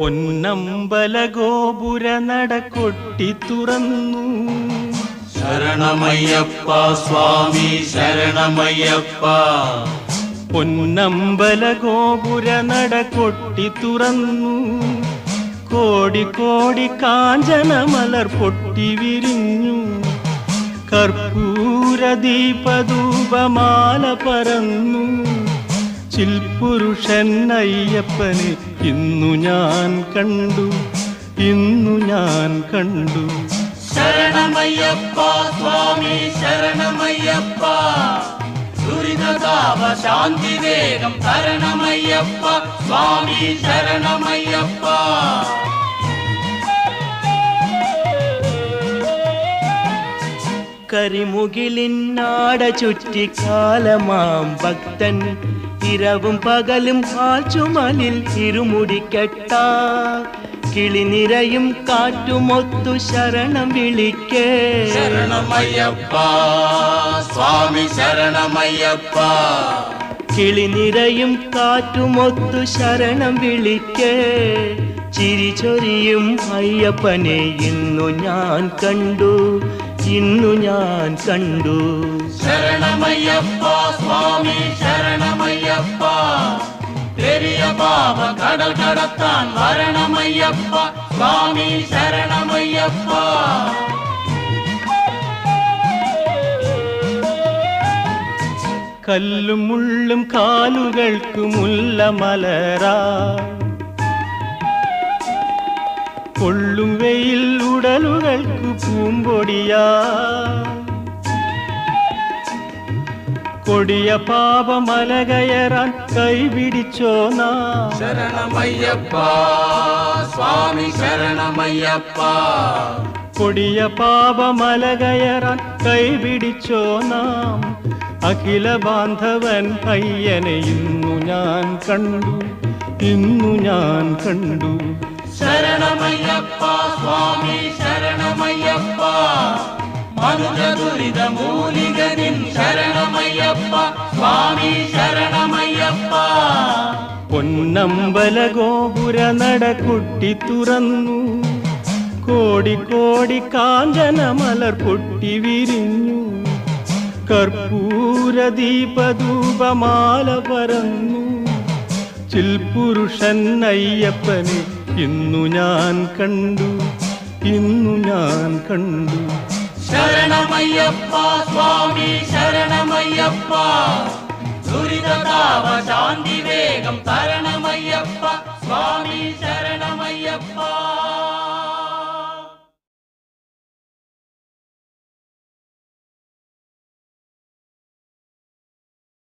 പൊന്നമ്പല ഗോപുര നട കൊട്ടി തുറന്നു. ശരണമയ്യപ്പ സ്വാമി ശരണമയ്യപ്പ. പൊന്നമ്പല ഗോപുര നട കൊട്ടി തുറന്നു. കോടി കോടി കാഞ്ചന മലർ പൊട്ടി വിരിഞ്ഞു. കർപ്പൂര ദീപധൂപമാല പറന്നു ചിൽപുരുഷൻ അയ്യപ്പനെ ഇന്നു ഞാൻ കണ്ടു ഇന്നു ഞാൻ കണ്ടു. ശരണമയ്യപ്പ സ്വാമി ശരണമയ്യപ്പ. ദുരിതതാപ ശാന്തി വേഗം തരണമയ്യപ്പ സ്വാമി ശരണമയ്യപ്പ. കരിമുകിലിന്നാട ചുറ്റിക്കാലമാം ഭക്തൻ. ഇരവും പകലും ചുമലിൽ ഇരുമുടിക്കെട്ട കിളിനിരയും കാറ്റുമൊത്തു ശരണം വിളിക്കേ. ശരണമയ്യപ്പ സ്വാമി ശരണമയ്യപ്പ. കിളിനിരയും കാറ്റുമൊത്തു ശരണം വിളിക്കേ. ചിരിചൊരിയും അയ്യപ്പനെ ഇന്നു ഞാൻ കണ്ടു. ഇന്നു ഞാൻ കണ്ടു. ശരണമയ്യപ്പ സ്വാമി ശരണമയ്യപ്പ. പെരിയ പാപ കടൽ കടത്താൻ വരണമയ്യപ്പ. സ്വാമി ശരണമയ്യപ്പ. കല്ലും മുള്ളും കാലുകൾക്ക് മുല്ല മലരാ. കൊള്ളും വെയിൽ ഉടലുകൾക്ക് പൂമ്പൊടിയ. കൊടിയ പാപമല കയറാൻ കൈപിടിച്ചോ നാ. ശരണമയ്യപ്പ സ്വാമി ശരണമയ്യപ്പ. കൊടിയ പാപമല കയറാൻ കൈപിടിച്ചോ നാം. അഖില ബാന്ധവൻ പയ്യനെ ഇന്നു ഞാൻ കണ്ടു ഇന്നു ഞാൻ കണ്ടു. ശരണമയ്യപ്പ സ്വാമി ശരണമയ്യപ്പ. മനുജ ദുരിത മൂലികനിൻ ശരണമയ്യപ്പ സ്വാമി ശരണമയ്യപ്പ. പൊന്നമ്പല ഗോപുര നട കുട്ടി തുറന്നു. കോടി കാഞ്ചന മലർ പൊട്ടി വിരിഞ്ഞു. കർപ്പൂര ദീപധൂപമാല പറന്നു ചിൽപുരുഷൻ അയ്യപ്പനെ ഇന്നു ഞാൻ കണ്ടു ഇന്നു ഞാൻ കണ്ടു. ശരണമയ്യപ്പ സ്വാമി ശരണമയ്യപ്പ. ദുരിതാവ ശാന്തി വേഗം തരണമയ്യപ്പ സ്വാമി ശരണമയ്യപ്പ.